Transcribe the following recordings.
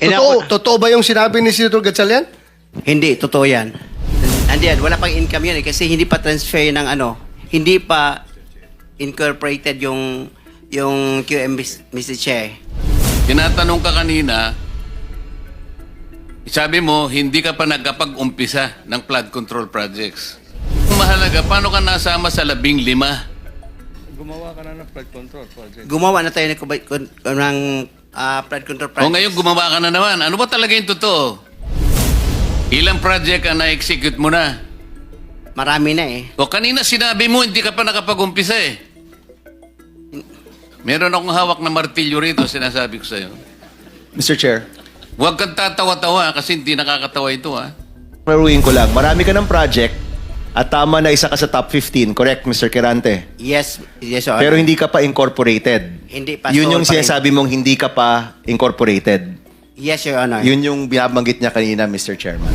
Eh, Totoo, ako- totoo ba yung sinabi ni Senator Gatchalian? Hindi, totoo yan. Andiyan, wala pang income yan eh, kasi hindi pa transfer ng ano, hindi pa incorporated yung yung QM, Mr. Chair. Tinatanong ka kanina, sabi mo, hindi ka pa nagkapag-umpisa ng flood control projects. Mahalaga, paano ka nasama sa labing lima? Gumawa na tayo ng, kubay- kun- ng ah, flood control O project. ngayon gumawa ka na naman. Ano ba talaga yung totoo? Ilang project ang na-execute mo na? Marami na eh. O kanina sinabi mo, hindi ka pa nakapag-umpisa eh. Meron akong hawak na martilyo rito, sinasabi ko sa'yo. Mr. Chair, Huwag kang tatawa-tawa kasi hindi nakakatawa ito ha. klaruhin ko lang. Marami ka ng project at tama na isa ka sa top 15. Correct, Mr. Kirante? Yes, yes, sir. Pero hindi ka pa incorporated. Hindi pa. Yun yung pa rin. sinasabi mong hindi ka pa incorporated. Yes, Your Honor. Yun yung binabanggit niya kanina, Mr. Chairman.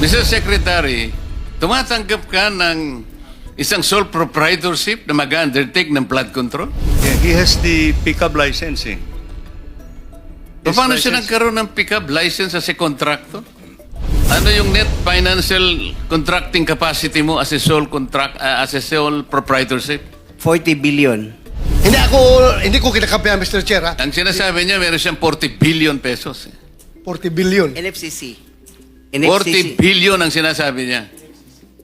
Mr. Secretary, tumatanggap ka ng isang sole proprietorship na mag-undertake ng flood control? Yeah, he has the pickup licensing. So, Yes, paano siya license. nagkaroon ng pickup license as a contractor? Ano yung net financial contracting capacity mo as a sole contract ah, as a sole proprietorship? 40 billion. Hindi ako, hindi ko kinakampihan, Mr. Chair, ha? Ang sinasabi niya, meron siyang 40 billion pesos. eh. 40 billion. NFCC. 40 billion ang sinasabi niya.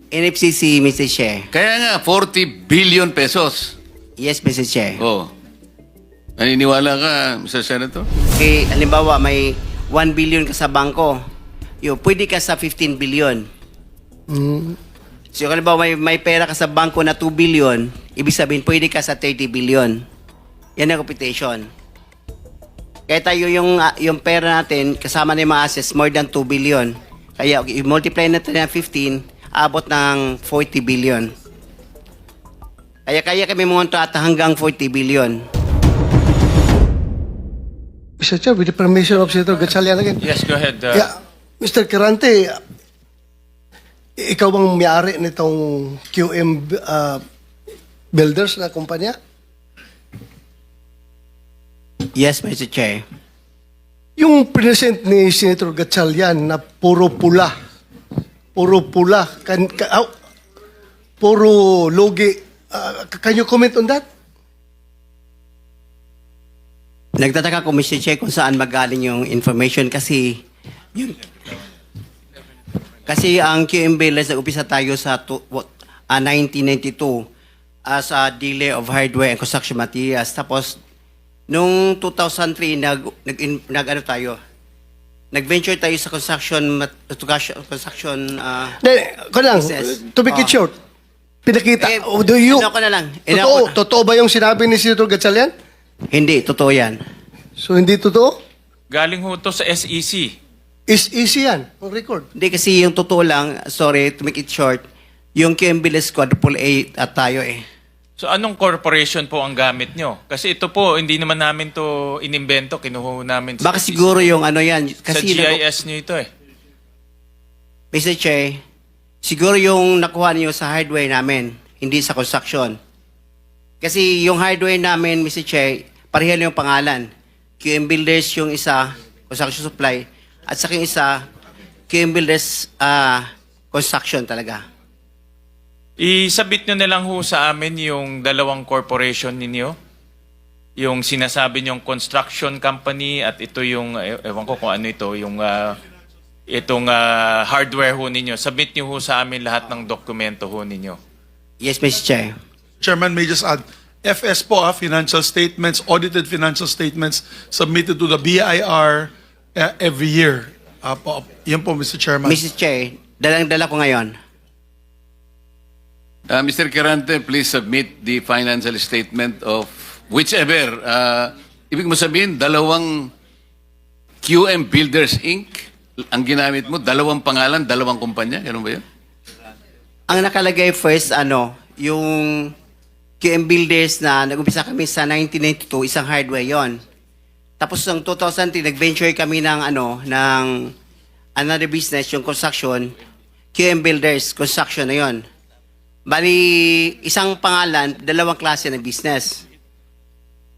NFCC, Mr. Chair. Kaya nga, 40 billion pesos. Yes, Mr. Chair. Oh. Naniniwala ka, Mr. Senator? Eh, halimbawa, may 1 billion ka sa bangko. Yo, pwede ka sa 15 billion. So, kung halimbawa, may, may pera ka sa bangko na 2 billion, ibig sabihin, pwede ka sa 30 billion. Yan ang computation. Kaya tayo yung, ah, yung pera natin, kasama na yung mga assets, more than 2 billion. Kaya, okay, i-multiply natin ng 15, abot ng 40 billion. Kaya kaya kami monto at hanggang 40 billion. Mr. Chair, with the permission of Senator Gatchalian again. Yes, go ahead. uh, Yeah, Mr. Kirante, ikaw bang may-ari nitong QM uh, Builders na kumpanya? Yes, Mr. Chair. Yung present ni Senator Gatchalian na puro pula, puro pula, kan, ka, aw, puro logi, uh, can you comment on that? Nagtataka ko, Mr. Che, kung saan magaling yung information kasi yung, kasi ang QM Bailers, nag-upisa tayo sa tu, what, ah, 1992 as a dealer of hardware and construction materials. Tapos, nung 2003, nag, nag, nag ano tayo, nag-venture tayo sa construction, mat- construction, construction ah, Hindi, ko lang, Business. to make it Oh. short, pinakita, Eh, oh, do you, ano ko na lang, totoo, ako- totoo ba yung sinabi ni Senator Gatchalian? hindi, totoo yan. So, hindi totoo? galing ho to sa SEC. Is easy yan, ang record. Hindi kasi yung totoo lang, sorry to make it short, yung QM Bailers quadruple A at tayo eh. So anong corporation po ang gamit nyo? Kasi ito po, hindi naman namin to inimbento, kinuha namin sa Baka siguro yung ano yan. Sa Kasi nag- GIS nyo ito eh. Mr. Che, siguro yung nakuha niyo sa hardware namin, hindi sa construction. Kasi yung hardware namin, Mr. Che, pareho lang yung pangalan. QM Builders yung isa, construction supply, at sa isa, QM Builders ah, construction talaga. Isabit nyo na lang ho sa amin yung dalawang corporation ninyo. Yung sinasabi nyong construction company at ito yung, eh, ewan ko kung ano ito, yung ah, itong ah, hardware ho ninyo. Submit nyo ho sa amin lahat ng dokumento ho ninyo. Yes, Mr. Che. Chairman, may just add, FS po, ah, financial statements, audited financial statements submitted to the BIR uh, every year. Ah, po, yan po, Mr. Chairman. Mr. Che, dalang-dala ko ngayon. Uh, Mr. Kirante, please submit the financial statement of whichever. Uh, ibig mo sabihin, dalawang QM Builders Inc. ang ginamit mo, dalawang pangalan, dalawang kumpanya. Ganun ba yun? Ang nakalagay first, ano, yung QM Builders na nag-umpisa kami sa 1992, isang hardware yon. Tapos ng 2003, nag-venture kami ng, ano, ng another business, yung construction, QM Builders, construction na yon. Bali, isang pangalan, dalawang klase ng business.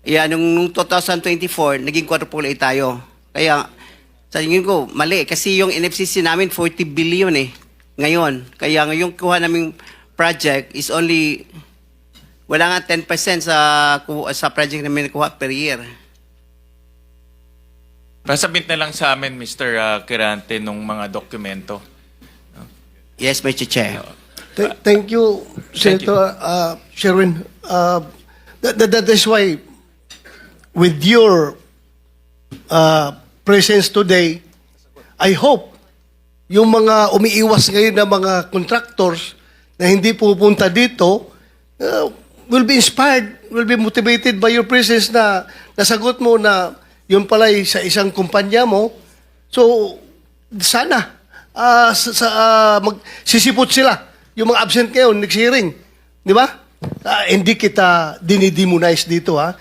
Kaya nung, nung 2024, naging quadruple A tayo. Kaya, Sa tingin ko, mali. Kasi yung NFCC namin, 40 billion eh. Ngayon. Kaya ngayong kuha naming project is only, wala nga 10% sa, sa project namin nakuha per year. Pasabit na lang sa amin, Mr. uh, Kirante, nung mga dokumento. Yes, Mr. Chair. Th- thank you, Senator uh, Sherwin. Uh, that, that, that is why, with your uh, presence today, I hope yung mga umiiwas ngayon na mga contractors na hindi pupunta dito uh, will be inspired, will be motivated by your presence na nasagot mo na yun pala sa isang kumpanya mo. So, sana ah, sa, sa ah, magsisipot sila yung mga absent ngayon next. Di ba? Ah, hindi kita dinidemonize dito ha.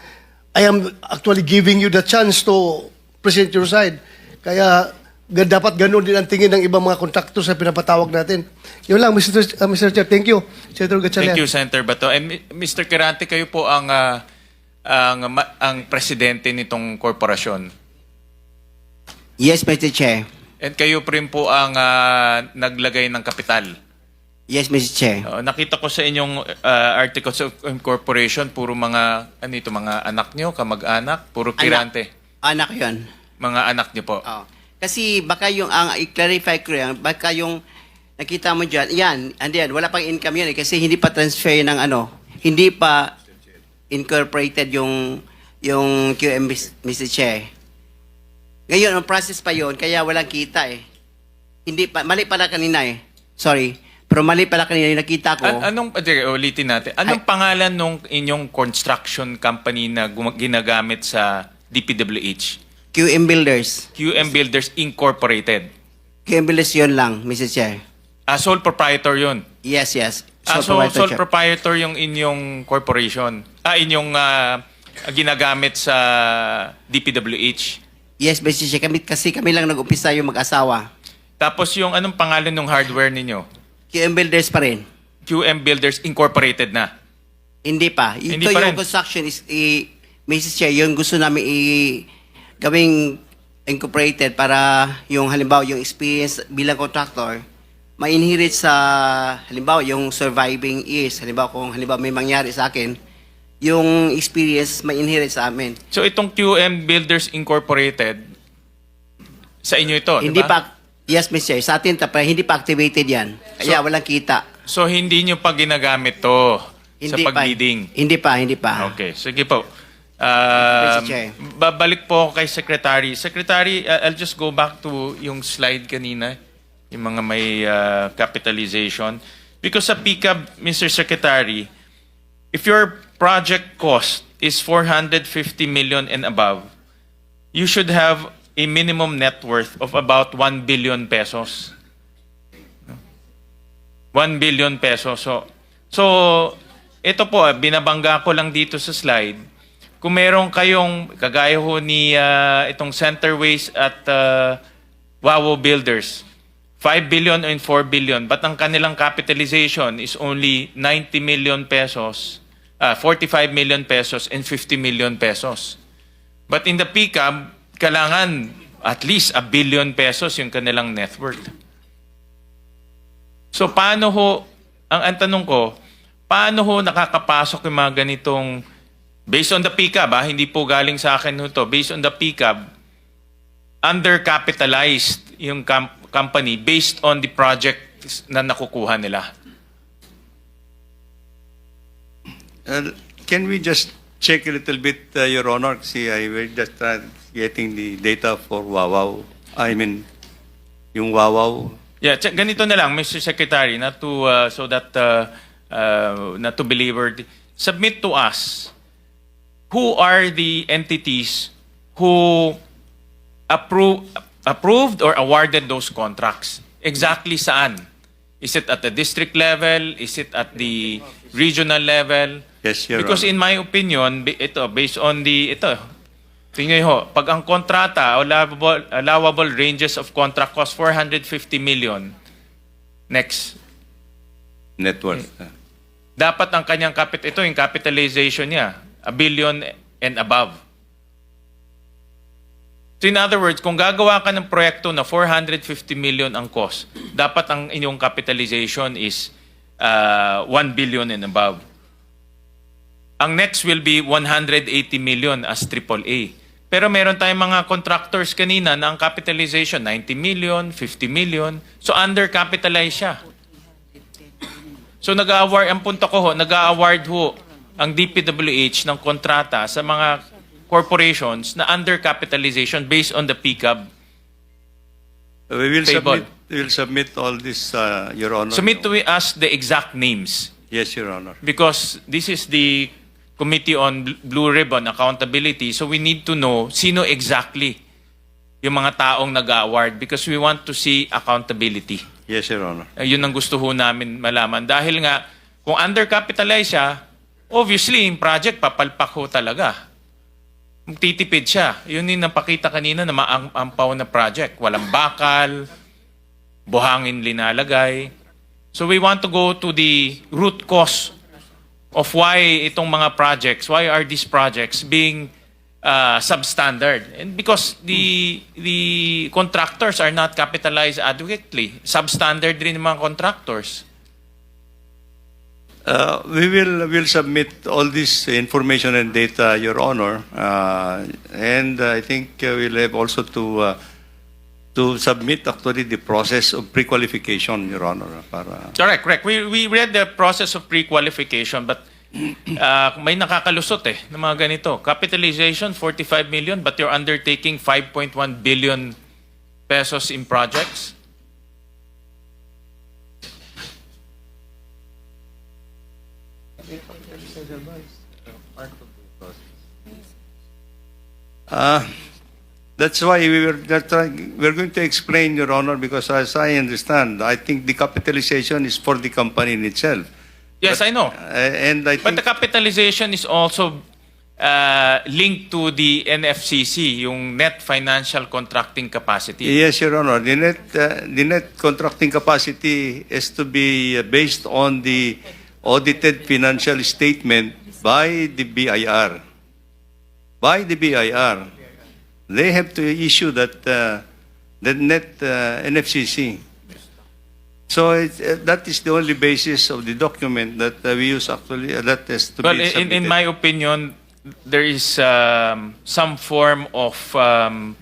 I am actually giving you the chance to present your side. Kaya dapat ganun din ang tingin ng ibang mga contractors sa pinapatawag natin. Yun lang, Mr. Ah, Mr. Chair. Thank you. Senator Gatchalian. Thank you, Senator Bato. And Mr. Kirante, kayo po ang ah, ang ang presidente nitong korporasyon. Yes, Mr. Chair. And kayo pa rin po ang ah, naglagay ng kapital. Yes, Mr. Chair. Uh, nakita ko sa inyong uh, articles of incorporation, puro mga, ano ito, mga anak nyo, kamag-anak, puro kirante. Anak, anak yun. Mga anak nyo po. Oh. Kasi baka yung, ang i-clarify ko yan, baka yung nakita mo dyan, yan, and yan, wala pang income yun eh, kasi hindi pa transfer ng ano, hindi pa incorporated yung yung QM, Mr. Chair. Ngayon, ang process pa yon kaya walang kita eh. Hindi pa, mali pala kanina eh. Sorry. Pero mali pala kanina yung nakita ko. An- anong, uh, ulitin natin, anong pangalan nung inyong construction company na ginagamit sa DPWH? QM Builders. QM Builders Incorporated. QM Builders yun lang, Mr. Chair. Ah, sole proprietor yun. Yes, yes. Ah, so, sole proprietor yung inyong corporation. Ah, inyong ah, ginagamit sa DPWH. Yes, Mr. Chair. Kami, kasi kami lang nag-umpisa yung mag-asawa. Tapos yung anong pangalan ng hardware ninyo? QM Builders pa rin. QM Builders Incorporated na. Hindi pa. Ito Hindi pa yung rin. construction is, i, Mrs. Chair, yung gusto namin i, gawing incorporated para yung halimbawa yung experience bilang contractor ma-inherit sa halimbawa yung surviving years. Halimbawa kung halimbawa may mangyari sa akin, yung experience ma-inherit sa amin. So itong QM Builders Incorporated, sa inyo ito, di hindi ba? pa, yes, Mr. Chair, sa atin, tapos hindi pa activated yan. Kaya walang kita. So hindi nyo pa ginagamit to Hindi sa pa. pag-bidding? Hindi pa, hindi pa. Okay, sige po. Um, Mr. Chair. babalik po ako kay Secretary. Secretary, uh, I'll just go back to yung slide kanina, yung mga may uh, capitalization. Because sa PCAB, Mr. Secretary, if your project cost is 450 million and above, you should have a minimum net worth of about 1 billion pesos. 1 billion pesos. So, so ito po, ah, binabangga ko lang dito sa slide. Kung meron kayong, kagaya ho ni ah, itong Centerways at uh, Wawo Builders, 5 billion and 4 billion, but ang kanilang capitalization is only 90 million pesos, ah, 45 million pesos and 50 million pesos. But in the PCAB, kailangan at least a billion pesos yung kanilang net worth. So paano ho, ang, ang tanong ko, paano ho nakakapasok yung mga ganitong, based on the PCAB, ah, hindi po galing sa akin ho to, based on the PCAB, undercapitalized yung company based on the project na nakukuha nila. Uh, Can we just check a little bit, uh, Your Honor? See, I will just try getting the data for Wawaw. I mean, yung Wawaw. Yeah, tsa- ganito na lang, Mr. Secretary, not to, uh, so that, uh, uh, not to belabor, submit to us who are the entities who approve, approved or awarded those contracts. Exactly saan? Is it at the district level? Is it at the regional level? Yes, Your Because Honor. in my opinion, ito, based on the, ito, tingnan ho, pag ang kontrata, allowable, allowable ranges of contract cost 450 million, next, Net worth. Uh, dapat ang kanyang capit, ito yung capitalization niya, a billion and above. So in other words, kung gagawa ka ng proyekto na 450 million ang cost, dapat ang inyong capitalization is uh, 1 billion and above. Ang next will be 180 million as AAA. Pero meron tayong mga contractors kanina na ang capitalization 90 million, 50 million. So undercapitalized siya. So nag-award, ang punto ko ho, nag-award ho ang DPWH ng kontrata sa mga corporations na undercapitalization based on the PCAB. We will Table. submit, we will submit all this, uh, Your Honor. Submit to us the exact names Yes, Your Honor. because this is the Committee on Bl- Blue Ribbon Accountability. So we need to know sino exactly yung mga taong nag-award because we want to see accountability. Yes, Your Honor. Uh, yun ang gusto ho namin malaman. Dahil nga, kung undercapitalized siya, obviously, yung project, papalpak ho talaga. Titipid siya. Yun yung napakita kanina na maampaw na project. Walang bakal, buhangin linalagay. So we want to go to the root cause of why itong mga projects, why are these projects being uh, substandard? And because the the contractors are not capitalized adequately. Substandard rin yung mga contractors. Uh, we will will submit all this information and data, Your Honor, uh, and I think uh, we'll have also to uh, to submit actually the process of pre-qualification, Your Honor, para Correct, correct. We, we read the process of pre-qualification but uh, may nakakalusot eh ng mga ganito. Capitalization, 45 million but you're undertaking 5.1 billion pesos in projects. Uh, that's why we were that's why we're going to explain, Your Honor, because as I understand, I think the capitalization is for the company in itself. Yes, I know. Uh, and I But the capitalization is also uh, linked to the NFCC, yung net financial contracting capacity. yes, Your Honor, the net uh, the net contracting capacity is to be uh, based on the audited financial statement by the BIR. By the BIR, they have to issue that uh, the net uh, NFCC. So it, uh, that is the only basis of the document that uh, we use actually. Uh, that is to Well, be in, in my opinion, there is um, some form of, um,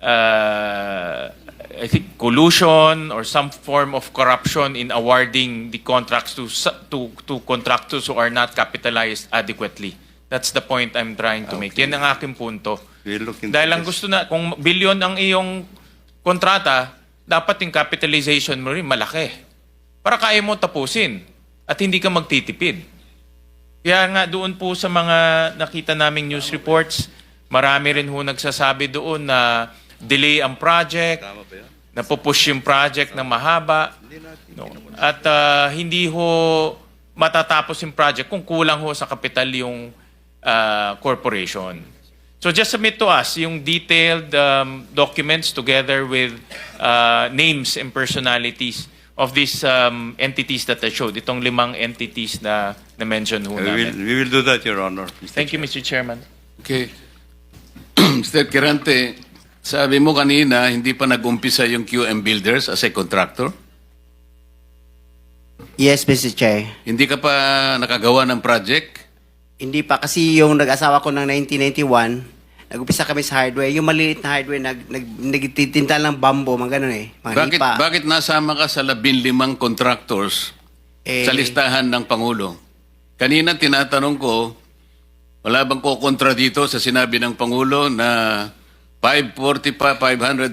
uh, I think, collusion or some form of corruption in awarding the contracts to to to contractors who are not capitalized adequately. That's the point I'm trying to make. Yan ang aking punto. We'll Dahil ang gusto na, kung bilyon ang iyong kontrata, dapat yung capitalization mo rin malaki. Para kaya mo tapusin at hindi ka magtitipid. Kaya nga doon po sa mga nakita naming news reports, marami rin ho nagsasabi doon na delay ang project, napupush yung project na mahaba, no? at ah, hindi ho matatapos yung project kung kulang ho sa kapital yung ah, corporation. So just submit to us yung detailed um, documents together with uh, names and personalities of these um, entities that I showed. Itong limang entities na na-mention ho we will, we will do that, Your Honor. Mr. Thank you, Mr. Chairman. Okay. Mr. Kirante, sabi mo kanina, hindi pa nag-umpisa yung QM Builders as a contractor? Yes, Mr. Chair. Hindi ka pa nakagawa ng project? Hindi pa kasi yung nag-asawa ko ng 1991, nag-upisa kami sa hardware. Yung maliit na hardware, nag, nag, nagtitinta ng bambo, mga ganun eh. Mga Bakit, lipa. bakit nasama ka sa labing limang contractors Eh, sa listahan ng Pangulo? Kanina tinatanong ko, wala bang kukontra dito sa sinabi ng Pangulo na 545,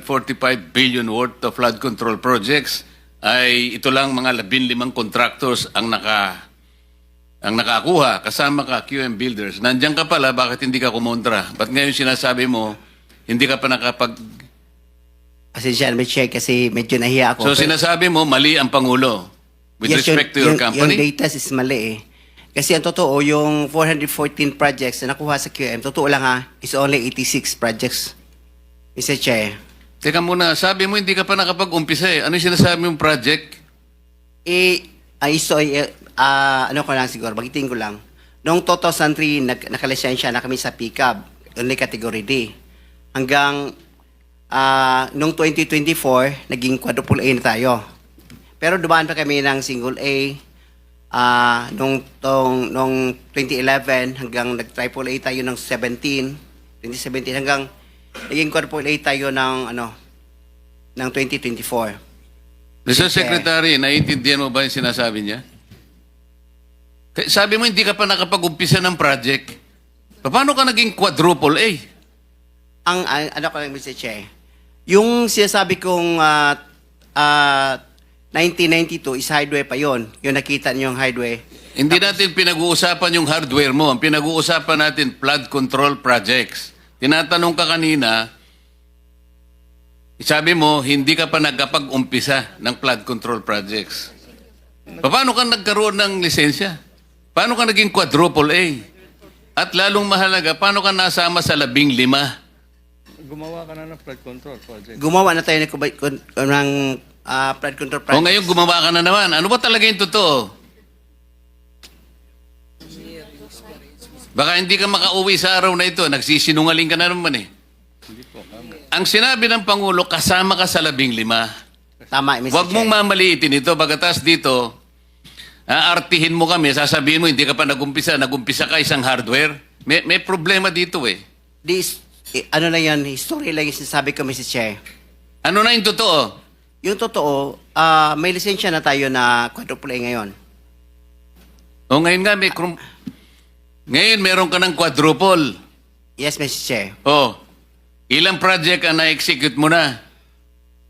545 billion worth of flood control projects ay ito lang mga labing limang contractors ang naka ang nakakuha, kasama ka QM Builders. Nandiyan ka pala, bakit hindi ka kumontra? Ba't ngayon sinasabi mo, hindi ka pa nakapag... Pasensya na, Mr. Chair, kasi medyo nahiya ako. So Pero- sinasabi mo, mali ang Pangulo with Yes, respect to your yung, company? Yung data is mali eh. Kasi ang totoo, yung 414 projects na nakuha sa QM, totoo lang ha, is only 86 projects. Mr. Chair. Teka muna, sabi mo hindi ka pa nakapag-umpisa eh. Ano yung sinasabi mong project? Eh, ay so, eh, ah, ano ko lang siguro, bagitin ko lang. Noong 2003, nag, nakalisensya na kami sa PICAB, only category D. Hanggang ah, nung 2024, naging quadruple A na tayo. Pero dumaan pa kami ng single A ah, nung, tong, nung 2011 hanggang nag-triple A tayo ng 17, 2017 hanggang A tayo ng ano ng 2024. Mr. Secretary, naiintindihan mo ba yung sinasabi niya? Sabi mo, hindi ka pa nakapag-umpisa ng project. Paano ka naging quadruple A? ang ang- ano ko lang Mr. Che, yung sinasabi kong ah, ah, 1992 is highway pa yon. Yung nakita niyo yung highway. Hindi natin pinag-uusapan yung hardware mo. Ang pinag-uusapan natin, flood control projects. Tinatanong ka kanina, sabi mo, hindi ka pa nagkapag-umpisa ng flood control projects. Paano ka nagkaroon ng lisensya? Paano ka naging quadruple A? At lalong mahalaga, paano ka nasama sa labing lima? Gumawa ka na ng flood control project. Gumawa na tayo ng, ng ah, flood control O project. ngayon gumawa ka na naman. Ano ba talaga yung totoo? Baka hindi ka makauwi sa araw na ito. Nagsisinungaling ka na naman eh. Ang sinabi ng Pangulo, kasama ka sa labing lima. Tama, Mr. Huwag mong mamaliitin ito. Bagatas dito, aartihin mo kami, sasabihin mo, hindi ka pa nagumpisa. Nagumpisa ka isang hardware. May, may problema dito eh. This, eh, ano lang yan, history lang yung sinasabi ko, Mr. Che. Ano na yung totoo? Yung totoo, ah, may lisensya na tayo na quadruple A ngayon. O ngayon nga, may... krum- Ngayon, meron ka ng quadruple. Yes, Mr. Che. Oh, ilang project ang na-execute mo na?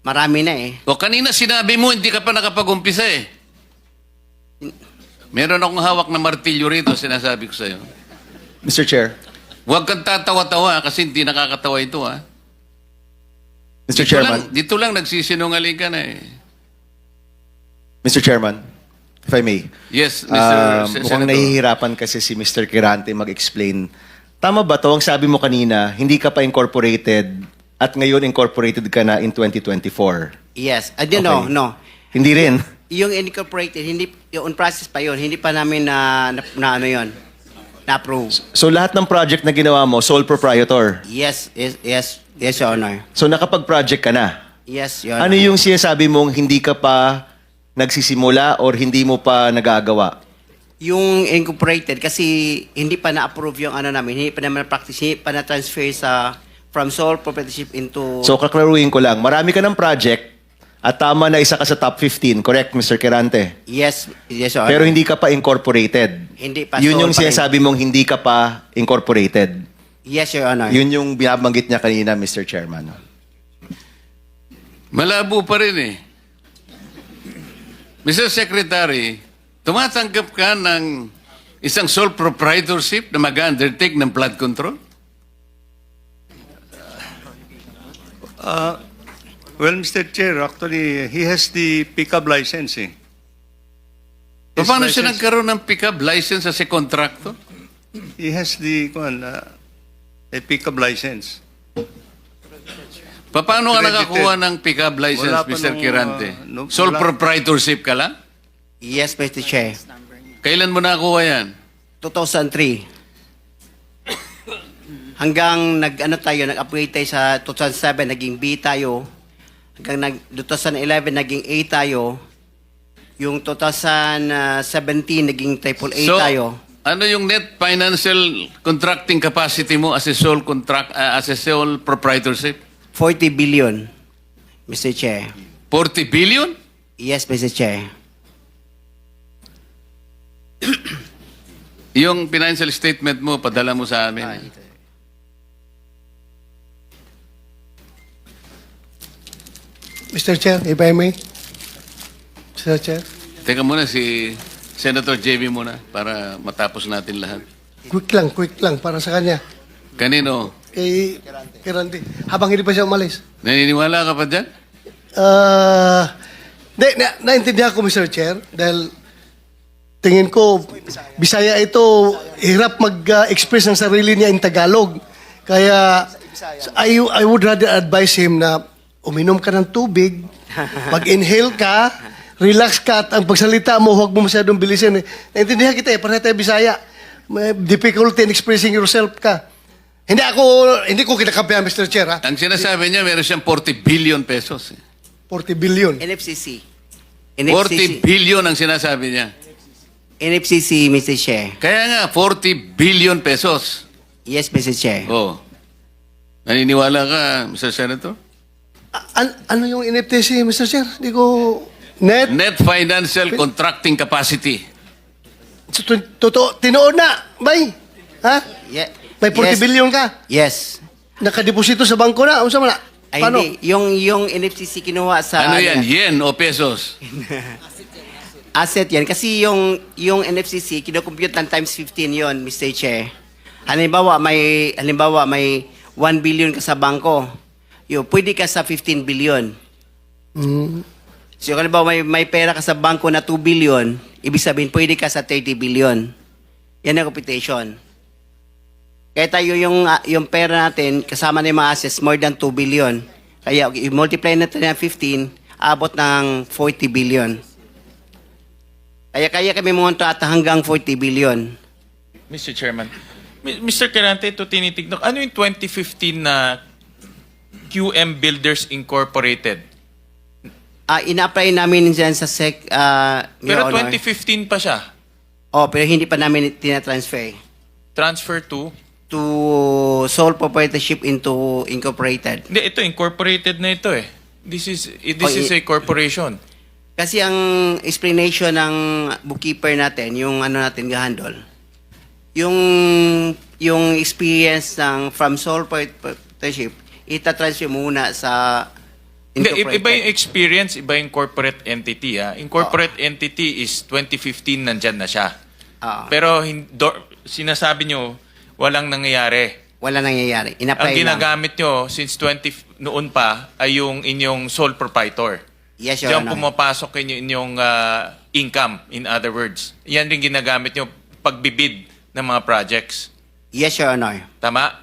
Marami na eh. O kanina sinabi mo, hindi ka pa nakapag-umpisa eh. Meron akong hawak na martilyo rito, sinasabi ko sa'yo. Mr. Chair. Huwag kang tatawa-tawa kasi hindi nakakatawa ito ha. Mr. Dito Chairman. Lang, dito lang nagsisinungaling ka na eh. Mr. Chairman, if I may. Yes, Mr. Um, Se- mukhang Senator. nahihirapan kasi si Mr. Kirante mag-explain. Tama ba to? Ang sabi mo kanina, hindi ka pa incorporated at ngayon incorporated ka na in 2024. Yes. Ah, di, no, Okay. no. Hindi rin. Yung incorporated, hindi, yung on process pa yun, hindi pa namin na, na, na ano yun, na-approve. So lahat ng project na ginawa mo, sole proprietor. Yes, yes, yes, yes, Your Honor. So nakapag-project ka na. Yes, Your Honor. Ano yung sinasabi mong hindi ka pa nagsisimula or hindi mo pa nagagawa? Yung incorporated, kasi hindi pa na-approve yung ano namin, hindi pa naman na-practice, hindi pa na-transfer sa, from sole proprietorship into, So kaklaruhin ko lang, marami ka ng project at tama na isa ka sa top 15, correct Mr. Kirante? yes, yes, Honor. Pero hindi ka pa incorporated. Hindi pa, Yun sole yung pa rin. sinasabi mong hindi ka pa incorporated. Yes, Your Honor. Yun yung binabanggit niya kanina, Mr. Chairman. Malabo pa rin eh. Mr. Secretary, tumatanggap ka ng isang sole proprietorship na mag-undertake ng flood control? Well, Mr. Chair, actually, he has the pickup license. Eh. His Paano siya license- nagkaroon ng pickup license as a contractor? He has the uh, a pickup license. Paano ka nakakuha ng pickup license, Wala pa Mr. nung, Kirante? uh, no- Sole wala. proprietorship ka lang? Yes, Mr. Chair. Kailan mo nakakuha yan? 2003. Hanggang nag-ano tayo, nag-upgrade tayo sa 2007, naging B tayo. Hanggang nag, 2011, naging A tayo. Yung 2017, naging triple A so, tayo. ano yung net financial contracting capacity mo as a sole contract uh, as a sole proprietorship? 40 billion, Mr. Chair. 40 billion? Yes, Mr. Chair. Yung financial statement mo, padala mo sa amin. Mr. Chair, if I may. Mr. Chair, Teka muna si Senator JB muna para matapos natin lahat. quick lang, quick lang para sa kanya. Kanino? Kay Kirante. Habang hindi pa siya umalis. Naniniwala ka pa dyan? Ah, na, na, naintindihan ko, Mr. Chair, dahil tingin ko, Bisaya ito, hirap mag-express ng sarili niya in Tagalog. Kaya, I, I would rather advise him na uminom ka ng tubig, mag-inhale ka, relax ka, at ang pagsalita mo, huwag mo masyadong bilisin. Eh. Naintindihan kita eh, parang tayo Bisaya. May difficulty in expressing yourself ka. Hindi ako, hindi ko kinakampihan, Mr. Chair, ha? Ang sinasabi niya, meron siyang 40 billion pesos. eh. 40 billion. NFCC. 40 billion ang sinasabi niya. NFCC, Mr. Chair. Kaya nga, 40 billion pesos. Yes, Mr. Chair. Oh. Naniniwala ka, Mr. Senator? A- an- ano yung NFTC, Mr. Chair? Hindi ko... Net? Net financial contracting capacity. Totoo, tinoon na, bay. Ha? Ye- May 40 yes. billion ka. Yes. Nakadeposito sa bangko na. Ano sa mana? Ay, Paano? hindi. Yung, yung NFCC kinuha sa... ano yan? Yen o pesos? Asset yan. Kasi yung, yung NFCC, kinocompute ng times 15 yon Mr. Chair. Halimbawa, may, halimbawa, may 1 billion ka sa bangko. Yo, pwede ka sa 15 billion. So, kung halimbawa, may, may pera ka sa bangko na 2 billion, ibig sabihin, pwede ka sa 30 billion. Yan ang computation. Kaya tayo yung, ah, yung pera natin, kasama na yung mga assets, more than 2 billion. Kaya, i-multiply natin ng 15, abot ng 40 billion. Kaya kaya kami monta at hanggang 40 billion. Mr. Chairman. Mr. Kerante, ito tinitignan. Ano yung 2015 na QM Builders Incorporated? Ah, ina-apply namin dyan sa SEC, ah, Pero Your Honor. 2015 pa siya. Oh, pero hindi pa namin tinatransfer Transfer to? To sole proprietorship into incorporated. Hindi, ito, incorporated na ito eh. This is, this Oh, is a i- corporation. Kasi ang explanation ng bookkeeper natin, yung ano natin gahandol, yung yung experience ng from sole proprietorship, itatransfer muna sa Hindi, i- iba yung incorporated. experience, iba yung corporate entity. Ah. Incorporate entity is 2015 nandyan na siya. Ah. Pero hin- do- sinasabi nyo, walang nangyayari. Wala nangyayari. Ang lang. ginagamit nyo since 20 f- noon pa ay yung inyong sole proprietor. Yes, Your Diyan Honor. pumapasok inyo inyong ah, income, in other words. Yan rin ginagamit nyo pagbibid ng mga projects. Yes, Your Honor. Tama?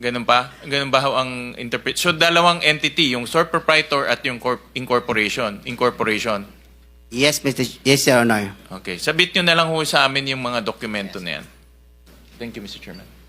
Ganun pa? Ganun ba ho ang interpret? So, dalawang entity, yung sole proprietor at yung corp- incorporation. Incorporation. Yes, Mr. Ch- Yes, Your Honor. Okay. Sabit nyo na lang ho sa amin yung mga dokumento na yan. Thank you, Mr. Chairman.